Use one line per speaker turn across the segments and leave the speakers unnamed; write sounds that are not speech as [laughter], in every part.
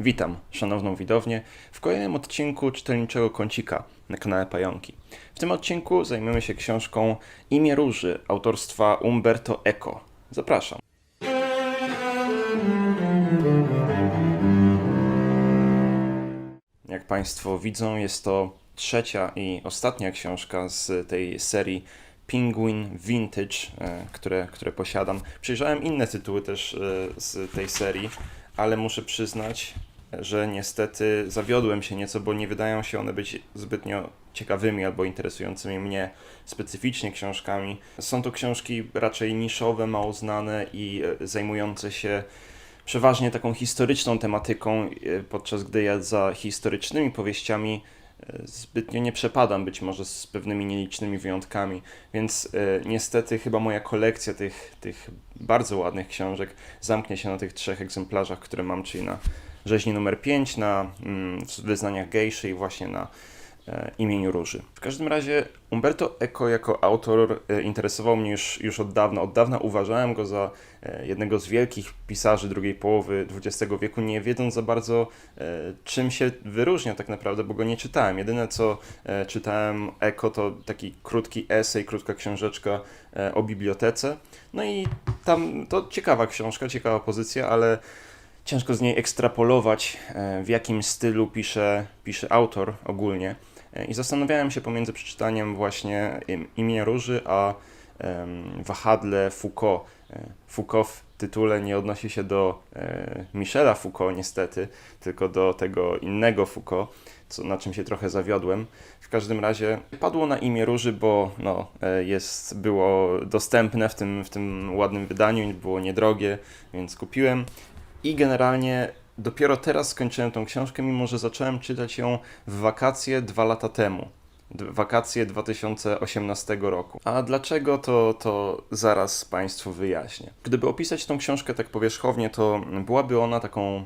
Witam, szanowną widownię, w kolejnym odcinku czytelniczego kącika na kanale Pająki. W tym odcinku zajmiemy się książką Imię Róży autorstwa Umberto Eco. Zapraszam. Jak Państwo widzą, jest to trzecia i ostatnia książka z tej serii Penguin Vintage, e, które, które posiadam. Przejrzałem inne tytuły też e, z tej serii, ale muszę przyznać, że niestety zawiodłem się nieco, bo nie wydają się one być zbytnio ciekawymi albo interesującymi mnie specyficznie książkami. Są to książki raczej niszowe, mało znane i e, zajmujące się przeważnie taką historyczną tematyką, e, podczas gdy ja za historycznymi powieściami zbytnio nie przepadam, być może z pewnymi nielicznymi wyjątkami, więc e, niestety chyba moja kolekcja tych, tych bardzo ładnych książek zamknie się na tych trzech egzemplarzach, które mam, czyli na rzeźni numer 5, na mm, wyznaniach gejszy i właśnie na imieniu Róży. W każdym razie Umberto Eco jako autor e, interesował mnie już, już od dawna. Od dawna uważałem go za e, jednego z wielkich pisarzy drugiej połowy XX wieku, nie wiedząc za bardzo e, czym się wyróżnia tak naprawdę, bo go nie czytałem. Jedyne co e, czytałem Eco to taki krótki esej, krótka książeczka e, o bibliotece. No i tam to ciekawa książka, ciekawa pozycja, ale ciężko z niej ekstrapolować, e, w jakim stylu pisze, pisze autor ogólnie. I zastanawiałem się pomiędzy przeczytaniem właśnie im- imienia Róży, a wahadle Foucault. E, Foucault w tytule nie odnosi się do e, Michela Foucault niestety, tylko do tego innego Foucault, co, na czym się trochę zawiodłem. W każdym razie padło na imię Róży, bo no, e, jest, było dostępne w tym, w tym ładnym wydaniu, było niedrogie, więc kupiłem. I generalnie dopiero teraz skończyłem tą książkę, mimo że zacząłem czytać ją w wakacje dwa lata temu. Wakacje 2018 roku. A dlaczego to, to zaraz Państwu wyjaśnię. Gdyby opisać tą książkę tak powierzchownie, to byłaby ona taką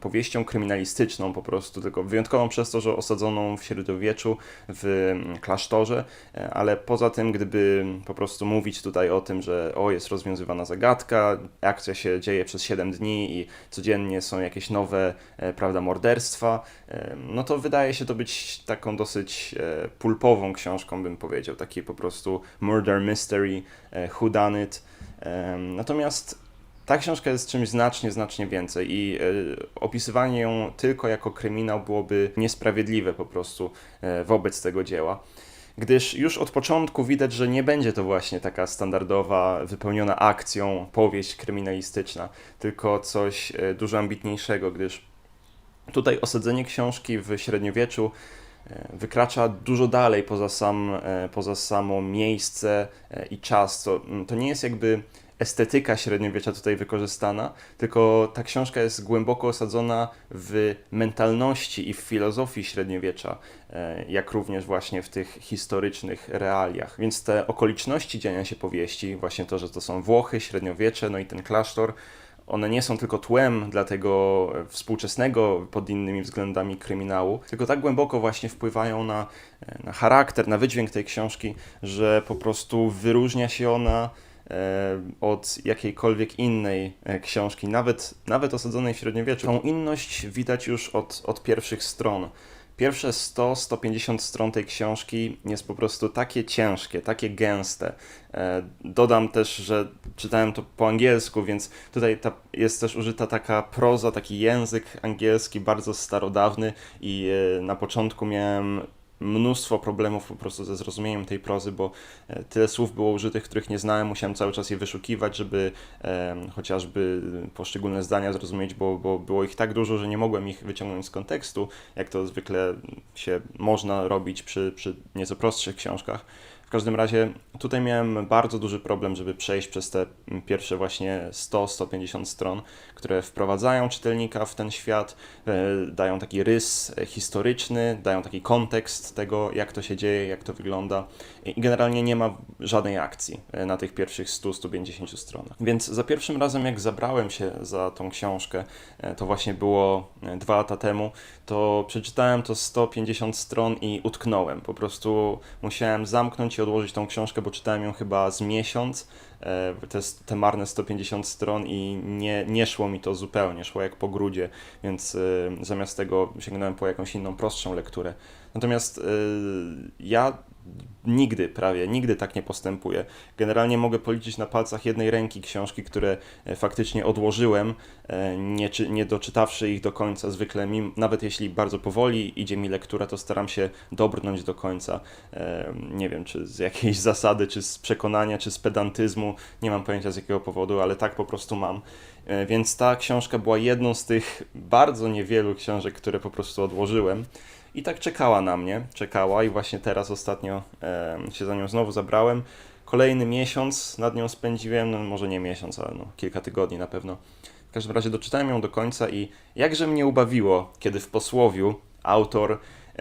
powieścią kryminalistyczną po prostu, tylko wyjątkową przez to, że osadzoną w średniowieczu w mm, klasztorze, e, ale poza tym, gdyby po prostu mówić tutaj o tym, że o, jest rozwiązywana zagadka, akcja się dzieje przez 7 dni i codziennie są jakieś nowe, e, prawda, morderstwa, e, no to wydaje się to być taką dosyć pulpową książką, bym powiedział, taki po prostu murder mystery, whodunit. Natomiast ta książka jest czymś znacznie, znacznie więcej i e, opisywanie ją tylko jako kryminał byłoby niesprawiedliwe po prostu e, wobec tego dzieła. Gdyż już od początku widać, że nie będzie to właśnie taka standardowa, wypełniona akcją powieść kryminalistyczna, tylko coś e, dużo ambitniejszego, gdyż tutaj osadzenie książki w średniowieczu wykracza dużo dalej poza, sam, poza samo miejsce i czas. To, to nie jest jakby estetyka średniowiecza tutaj wykorzystana, tylko ta książka jest głęboko osadzona w mentalności i w filozofii średniowiecza, e, jak również właśnie w tych historycznych realiach. Więc te okoliczności dziania się powieści, właśnie to, że to są Włochy, średniowiecze, no i ten klasztor, one nie są tylko tłem dla tego współczesnego pod innymi względami kryminału, tylko tak głęboko właśnie wpływają na, na charakter, na wydźwięk tej książki, że po prostu wyróżnia się ona e, od jakiejkolwiek innej e, książki, nawet, nawet osadzonej w średniowieczu. Tą inność widać już od, od pierwszych stron. Pierwsze 100-150 stron tej książki jest po prostu takie ciężkie, takie gęste. E, Dodam też, że czytałem to po angielsku, więc tutaj ta, jest też użyta taka proza, taki język angielski bardzo starodawny i e, na początku miałem mnóstwo problemów po prostu ze zrozumieniem tej prozy, bo e, tyle słów było użytych, których nie znałem, musiałem cały czas je wyszukiwać, żeby e, chociażby poszczególne zdania zrozumieć, bo, bo było ich tak dużo, że nie mogłem ich wyciągnąć z kontekstu, jak to zwykle się można robić przy, przy nieco prostszych książkach. W każdym razie tutaj miałem bardzo duży problem, żeby przejść przez te pierwsze właśnie 100-150 stron, które wprowadzają czytelnika w ten świat, e, dają taki rys historyczny, dają taki kontekst tego, jak to się dzieje, jak to wygląda i generalnie nie ma żadnej akcji e, na tych pierwszych 100-150 stronach. Więc za pierwszym razem, jak zabrałem się za tą książkę, e, to właśnie było dwa lata temu, to przeczytałem to 150 stron i utknąłem. Po prostu musiałem zamknąć i odłożyć tą książkę, bo czytałem ją chyba z miesiąc, e, te, te marne 150 stron i nie, nie szło mi to zupełnie, szło jak po grudzie, więc e, zamiast tego sięgnąłem po jakąś inną, prostszą lekturę. Natomiast e, ja nigdy, prawie nigdy tak nie postępuję. Generalnie mogę policzyć na palcach jednej ręki książki, które e, faktycznie odłożyłem, e, nie, czy, nie doczytawszy ich do końca. Zwykle, mim, nawet jeśli bardzo powoli idzie mi lektura, to staram się dobrnąć do końca. E, nie wiem, czy z jakiejś [laughs] zasady, czy z przekonania, czy z pedantyzmu, nie mam pojęcia z jakiego powodu, ale tak po prostu mam. Więc ta książka była jedną z tych bardzo niewielu książek, które po prostu odłożyłem. I tak czekała na mnie, czekała i właśnie teraz ostatnio e, się za nią znowu zabrałem. Kolejny miesiąc nad nią spędziłem, no może nie miesiąc, ale no, kilka tygodni na pewno. W każdym razie doczytałem ją do końca i jakże mnie ubawiło, kiedy w posłowiu autor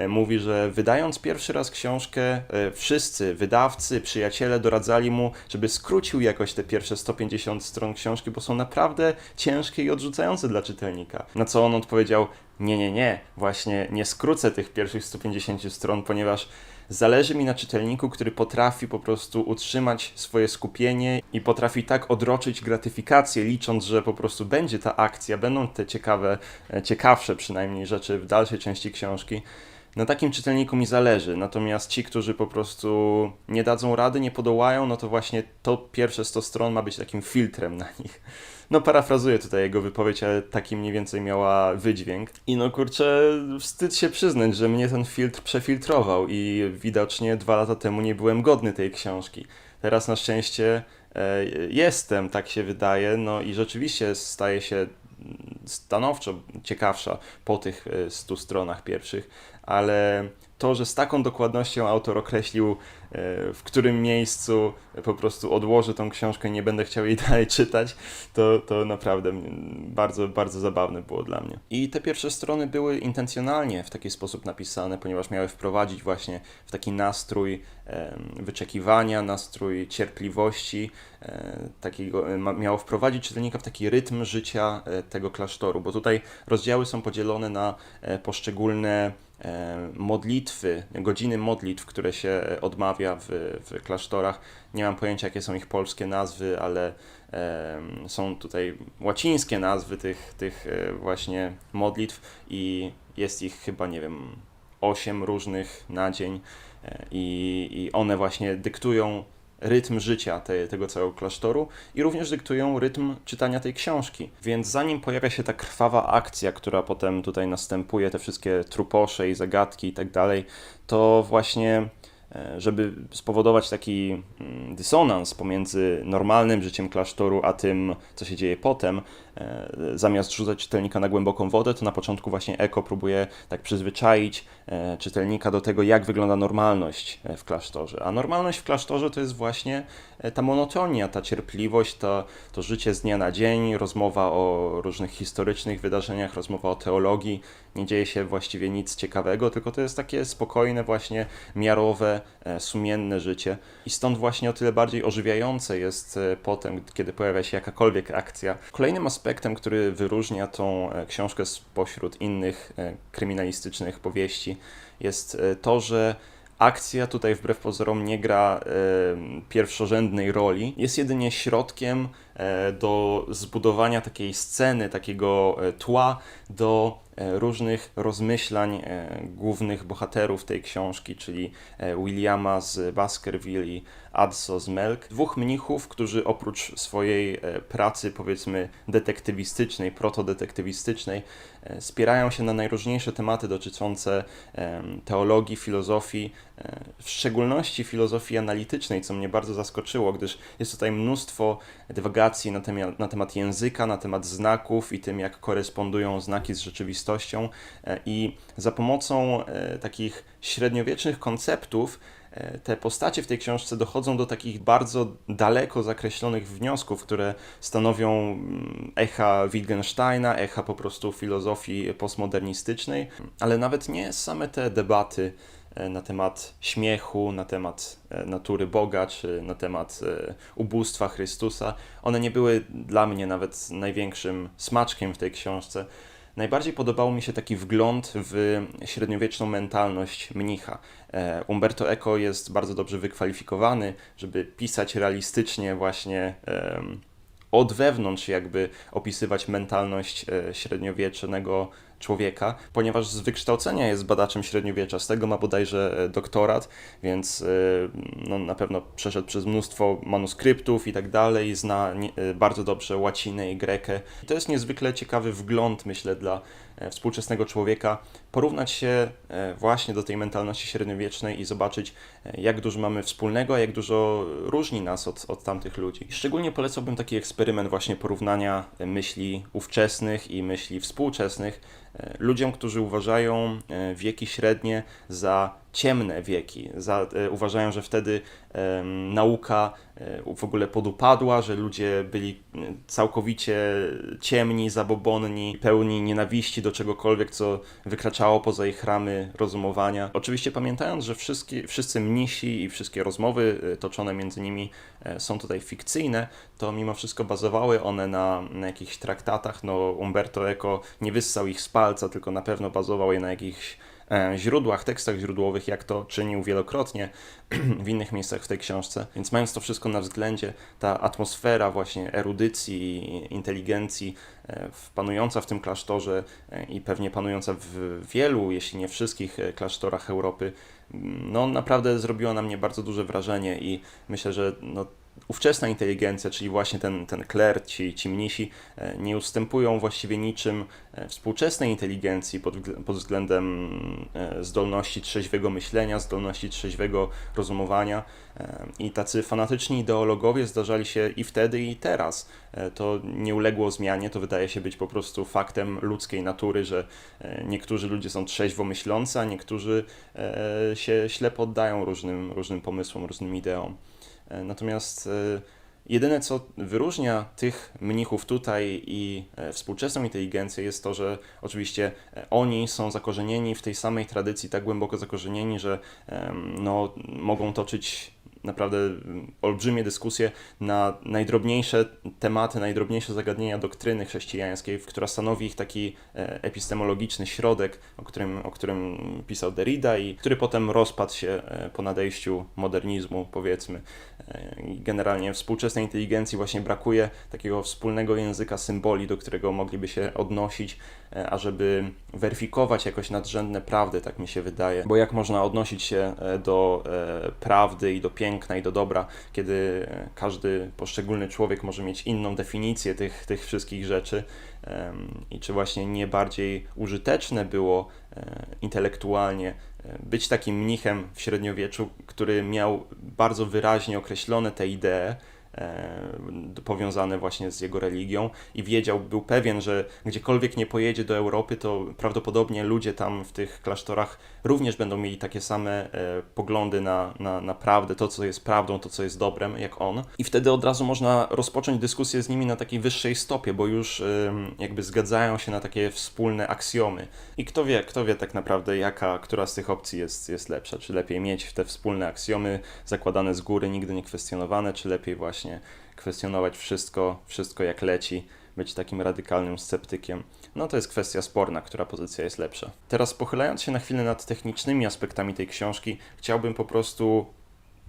mówi, że wydając pierwszy raz książkę, e, wszyscy wydawcy, przyjaciele doradzali mu, żeby skrócił jakoś te pierwsze 150 stron książki, bo są naprawdę ciężkie i odrzucające dla czytelnika. Na co on odpowiedział: Nie, nie, nie, właśnie nie skrócę tych pierwszych 150 stron, ponieważ zależy mi na czytelniku, który potrafi po prostu utrzymać swoje skupienie i potrafi tak odroczyć gratyfikację, licząc, że po prostu będzie ta akcja, będą te ciekawe, e, ciekawsze przynajmniej rzeczy w dalszej części książki. Na takim czytelniku mi zależy, natomiast ci, którzy po prostu nie dadzą rady, nie podołają, no to właśnie to pierwsze 100 stron ma być takim filtrem na nich. No parafrazuję tutaj jego wypowiedź, ale taki mniej więcej miała wydźwięk. I no kurczę, wstyd się przyznać, że mnie ten filtr przefiltrował i widocznie dwa lata temu nie byłem godny tej książki. Teraz na szczęście e, jestem, tak się wydaje, no i rzeczywiście staje się stanowczo ciekawsza po tych 100 e, stronach pierwszych, ale to, że z taką dokładnością autor określił, e, w którym miejscu po prostu odłożę tą książkę i nie będę chciał jej [laughs] dalej czytać, to, to naprawdę bardzo, bardzo zabawne było dla mnie. I te pierwsze strony były intencjonalnie w taki sposób napisane, ponieważ miały wprowadzić właśnie w taki nastrój wyczekiwania, nastrój cierpliwości, e, takiego, miało wprowadzić czytelnika w taki rytm życia e, tego klasztoru, bo tutaj rozdziały są podzielone na poszczególne E, modlitwy, godziny modlitw, które się odmawia w, w klasztorach. Nie mam pojęcia, jakie są ich polskie nazwy, ale e, są tutaj łacińskie nazwy tych, tych e, właśnie modlitw i jest ich chyba, nie wiem, osiem różnych na dzień i, i one właśnie dyktują rytm życia te, tego całego klasztoru i również dyktują rytm czytania tej książki. Więc zanim pojawia się ta krwawa akcja, która potem tutaj następuje, te wszystkie truposze i zagadki i tak dalej, to właśnie E, żeby spowodować taki mm, dysonans pomiędzy normalnym życiem klasztoru a tym, co się dzieje potem, zamiast rzucać czytelnika na głęboką wodę, to na początku właśnie Eko próbuje tak przyzwyczaić e, czytelnika do tego, jak wygląda normalność w klasztorze. A normalność w klasztorze to jest właśnie ta monotonia, ta cierpliwość, to, to życie z dnia na dzień, rozmowa o różnych historycznych wydarzeniach, rozmowa o teologii. Nie dzieje się właściwie nic ciekawego, tylko to jest takie spokojne, właśnie miarowe, E, sumienne życie. I stąd właśnie o tyle bardziej ożywiające jest e, potem, kiedy pojawia się jakakolwiek akcja. Kolejnym aspektem, który wyróżnia tą e, książkę spośród innych kryminalistycznych powieści, jest to, że akcja tutaj wbrew pozorom nie gra e, pierwszorzędnej roli, jest jedynie środkiem e, do zbudowania takiej sceny, takiego e, tła do e, różnych rozmyślań e, głównych bohaterów tej książki, czyli e, Williama z Baskerville i Adso z Melk. Dwóch mnichów, którzy oprócz swojej pracy powiedzmy detektywistycznej, protodetektywistycznej, spierają się na najróżniejsze tematy dotyczące teologii, filozofii, w szczególności filozofii analitycznej, co mnie bardzo zaskoczyło, gdyż jest tutaj mnóstwo dywagacji na temat, na temat języka, na temat znaków i tym, jak korespondują znaki z rzeczywistością. E, I za pomocą e, takich średniowiecznych konceptów, e, te postacie w tej książce dochodzą do takich bardzo daleko zakreślonych wniosków, które stanowią mm, echa Wittgensteina, echa po prostu filozofii postmodernistycznej, ale nawet nie same te debaty E, na temat śmiechu, na temat e, natury Boga, czy na temat e, ubóstwa Chrystusa. One nie były dla mnie nawet największym smaczkiem w tej książce. Najbardziej podobał mi się taki wgląd w średniowieczną mentalność mnicha. E, Umberto Eco jest bardzo dobrze wykwalifikowany, żeby pisać realistycznie właśnie od wewnątrz jakby opisywać mentalność e, średniowiecznego człowieka, ponieważ z wykształcenia jest badaczem średniowiecza, z tego ma bodajże e, doktorat, więc e, no, na pewno przeszedł przez mnóstwo manuskryptów i tak dalej, zna bardzo dobrze łacinę i grekę. To jest niezwykle ciekawy wgląd, myślę, dla współczesnego człowieka, porównać się właśnie do tej mentalności średniowiecznej i zobaczyć, jak dużo mamy wspólnego, a jak dużo różni nas od, od tamtych ludzi. Szczególnie polecałbym taki eksperyment właśnie porównania myśli ówczesnych i myśli współczesnych e, ludziom, którzy uważają e, wieki średnie za ciemne wieki. Za, e, uważają, że wtedy e, nauka e, w ogóle podupadła, że ludzie byli całkowicie ciemni, zabobonni, pełni nienawiści do czegokolwiek, co wykraczało poza ich ramy rozumowania. Oczywiście pamiętając, że wszystkie, wszyscy mnisi i wszystkie rozmowy toczone między nimi są tutaj fikcyjne, to mimo wszystko bazowały one na, na jakichś traktatach. No, Umberto Eco nie wyssał ich z palca, tylko na pewno bazował je na jakichś E, źródłach, tekstach źródłowych, jak to czynił wielokrotnie [clears throat] w innych miejscach w tej książce. Więc mając to wszystko na względzie, ta atmosfera właśnie erudycji, inteligencji e, panująca w tym klasztorze e, i pewnie panująca w wielu, jeśli nie wszystkich klasztorach Europy, no naprawdę zrobiła na mnie bardzo duże wrażenie i myślę, że no, ówczesna inteligencja, czyli właśnie ten, ten kler, ci, ci mnisi, e, nie ustępują właściwie niczym e, współczesnej inteligencji pod, pod względem e, zdolności trzeźwego myślenia, zdolności trzeźwego rozumowania. I tacy fanatyczni ideologowie zdarzali się i wtedy, i teraz. To nie uległo zmianie, to wydaje się być po prostu faktem ludzkiej natury, że niektórzy ludzie są trzeźwo myślący, a niektórzy się ślepo oddają różnym, różnym pomysłom, różnym ideom. E, natomiast e, jedyne, co wyróżnia tych mnichów tutaj i e, współczesną inteligencję, jest to, że oczywiście oni są zakorzenieni w tej samej tradycji, tak głęboko zakorzenieni, że no, mogą toczyć naprawdę olbrzymie dyskusje na najdrobniejsze tematy, najdrobniejsze zagadnienia doktryny chrześcijańskiej, która stanowi ich taki e, epistemologiczny środek, o którym, o którym pisał Derrida i który potem rozpadł się e, po nadejściu modernizmu, powiedzmy. E, generalnie współczesnej inteligencji właśnie brakuje takiego wspólnego języka symboli, do którego mogliby się odnosić, ażeby weryfikować jakoś nadrzędne prawdy, tak mi się wydaje. Bo jak można odnosić się do prawdy i do piękna, piękna i do dobra, kiedy e, każdy poszczególny człowiek może mieć inną definicję tych, tych wszystkich rzeczy i czy właśnie nie bardziej użyteczne było e, intelektualnie e, być takim mnichem w średniowieczu, który miał bardzo wyraźnie określone te idee, powiązane właśnie z jego religią i wiedział, był pewien, że gdziekolwiek nie pojedzie do Europy, to prawdopodobnie ludzie tam w tych klasztorach również będą mieli takie same e, poglądy na, na, na prawdę, to co jest prawdą, to co jest dobrem, jak on. I wtedy od razu można rozpocząć dyskusję z nimi na takiej wyższej stopie, bo już jakby zgadzają się na takie wspólne aksjomy. I kto wie, kto wie tak naprawdę, jaka, która z tych opcji jest, jest lepsza. Czy lepiej mieć te wspólne aksjomy zakładane z góry, nigdy nie kwestionowane, czy lepiej właśnie kwestionować wszystko, wszystko jak leci, być takim radykalnym sceptykiem. No to jest kwestia sporna, która pozycja jest lepsza. Teraz pochylając się na chwilę nad technicznymi aspektami tej książki, chciałbym po prostu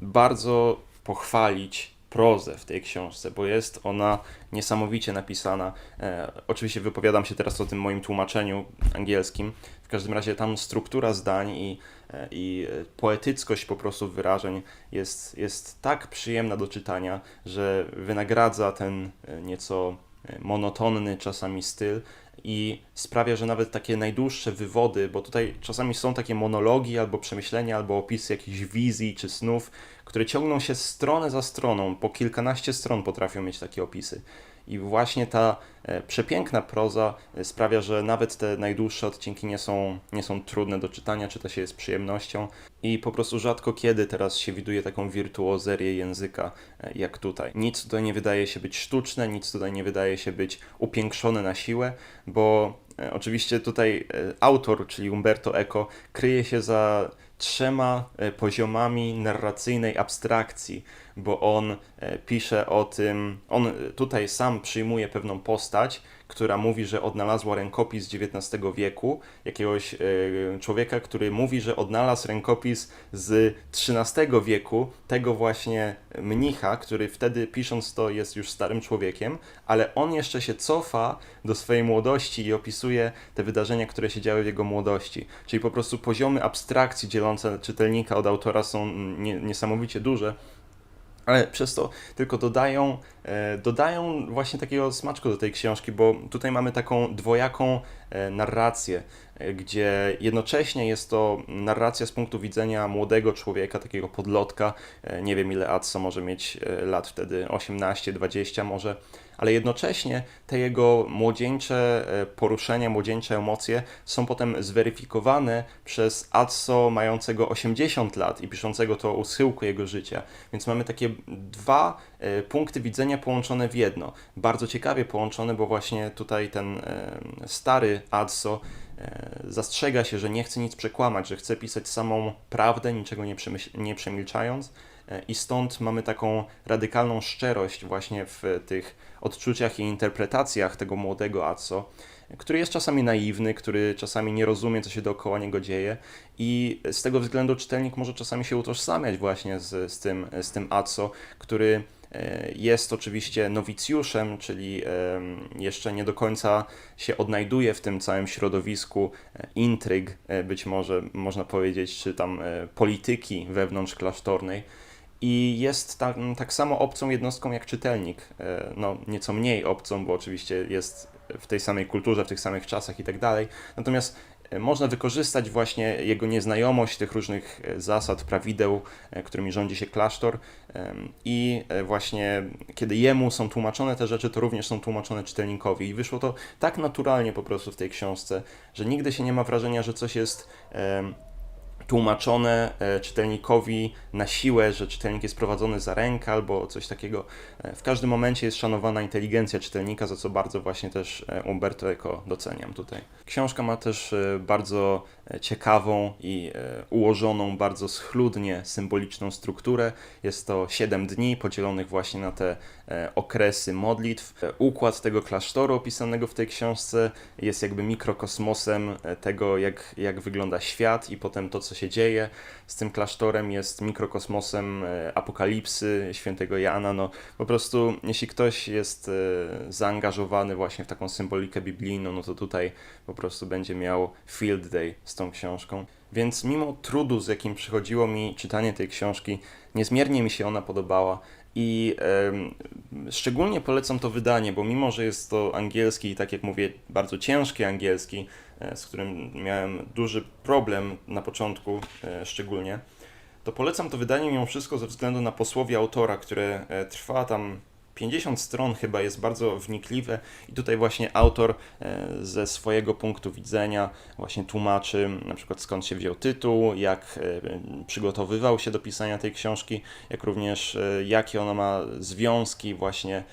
bardzo pochwalić prozę w tej książce, bo jest ona niesamowicie napisana. E, oczywiście wypowiadam się teraz o tym moim tłumaczeniu angielskim. W każdym razie tam struktura zdań i, e, i poetyckość po prostu wyrażeń jest, jest tak przyjemna do czytania, że wynagradza ten e, nieco monotonny czasami styl i sprawia, że nawet takie najdłuższe wywody, bo tutaj czasami są takie monologi albo przemyślenia, albo opisy jakichś wizji czy snów, które ciągną się stronę za stroną, po kilkanaście stron potrafią mieć takie opisy. I właśnie ta e, przepiękna proza e, sprawia, że nawet te najdłuższe odcinki nie są, nie są trudne do czytania, czyta się je z przyjemnością. I po prostu rzadko kiedy teraz się widuje taką wirtuozerię języka e, jak tutaj. Nic tutaj nie wydaje się być sztuczne, nic tutaj nie wydaje się być upiększone na siłę, bo oczywiście tutaj autor, czyli Umberto Eco, kryje się za trzema poziomami narracyjnej abstrakcji bo on e, pisze o tym, on e, tutaj sam przyjmuje pewną postać, która mówi, że odnalazła rękopis XIX wieku, jakiegoś e, człowieka, który mówi, że odnalazł rękopis z XIII wieku, tego właśnie mnicha, który wtedy pisząc to jest już starym człowiekiem, ale on jeszcze się cofa do swojej młodości i opisuje te wydarzenia, które się działy w jego młodości. Czyli po prostu poziomy abstrakcji dzielące czytelnika od autora są mm, nie, niesamowicie duże ale przez to tylko dodają, e, dodają właśnie takiego smaczku do tej książki, bo tutaj mamy taką dwojaką e, narrację, gdzie jednocześnie jest to narracja z punktu widzenia młodego człowieka, takiego podlotka, e, nie wiem ile Atso może mieć e, lat wtedy, 18, 20 może, ale jednocześnie te jego młodzieńcze e, poruszenia, młodzieńcze emocje są potem zweryfikowane przez Atso mającego 80 lat i piszącego to u schyłku jego życia. Więc mamy takie dwa punkty widzenia połączone w jedno. Bardzo ciekawie połączone, bo właśnie tutaj ten stary Atso e, zastrzega się, że nie chce nic przekłamać, że chce pisać samą prawdę, niczego nie, nie przemilczając. E, I stąd mamy taką radykalną szczerość właśnie w tych odczuciach i interpretacjach tego młodego Atso, który jest czasami naiwny, który czasami nie rozumie, co się dookoła niego dzieje i z tego względu czytelnik może czasami się utożsamiać właśnie z, z, tym, z tym Atso, który e, jest oczywiście nowicjuszem, czyli jeszcze nie do końca się odnajduje w tym całym środowisku e, intryg, e, być może można powiedzieć, czy tam e, polityki wewnątrz klasztornej. I jest tak, tak samo obcą jednostką jak czytelnik. E, No, nieco mniej obcą, bo oczywiście jest w tej samej kulturze, w tych samych czasach i tak dalej. Natomiast e, można wykorzystać właśnie jego nieznajomość tych różnych e, zasad, prawideł, e, którymi rządzi się klasztor i e, właśnie kiedy jemu są tłumaczone te rzeczy, to również są tłumaczone czytelnikowi i wyszło to tak naturalnie po prostu w tej książce, że nigdy się nie ma wrażenia, że coś jest tłumaczone e, czytelnikowi na siłę, że czytelnik jest prowadzony za rękę albo coś takiego. W każdym momencie jest szanowana inteligencja czytelnika, za co bardzo właśnie też e, Umberto Eco doceniam tutaj. Książka ma też e, bardzo e, ciekawą i ułożoną, bardzo schludnie symboliczną strukturę. Jest to 7 dni podzielonych właśnie na te okresy modlitw. Układ tego klasztoru opisanego w tej książce jest jakby mikrokosmosem tego, jak, jak wygląda świat i potem to, co się dzieje z tym klasztorem jest mikrokosmosem apokalipsy świętego Jana. No, po prostu, jeśli ktoś jest e, zaangażowany właśnie w taką symbolikę biblijną, no to tutaj po prostu będzie miał field day z tą książką. Więc mimo trudu, z jakim przychodziło mi czytanie tej książki, niezmiernie mi się ona podobała. I em, szczególnie polecam to wydanie, bo mimo, że jest to angielski i tak jak mówię, bardzo ciężki angielski, e, z którym miałem duży problem na początku e, szczególnie, to polecam to wydanie mimo wszystko ze względu na posłowie autora, które e, trwa tam 50 stron chyba, jest bardzo wnikliwe. I tutaj właśnie autor e, ze swojego punktu widzenia właśnie tłumaczy na przykład skąd się wziął tytuł, jak e, przygotowywał się do pisania tej książki, jak również jakie ona ma związki właśnie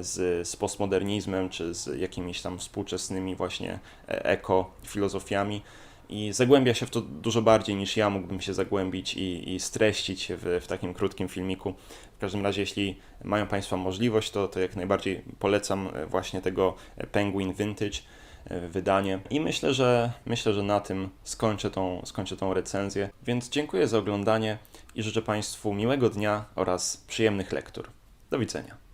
z, z postmodernizmem, czy z jakimiś tam współczesnymi właśnie eko-filozofiami i zagłębia się w to dużo bardziej niż ja mógłbym się zagłębić i, i streścić w, w takim krótkim filmiku. W każdym razie, jeśli mają Państwo możliwość, to, to jak najbardziej polecam e, właśnie tego Penguin Vintage e, wydanie. I myślę, że myślę, że na tym skończę tą, skończę tą recenzję. Więc dziękuję za oglądanie i życzę Państwu miłego dnia oraz przyjemnych lektur. Do widzenia.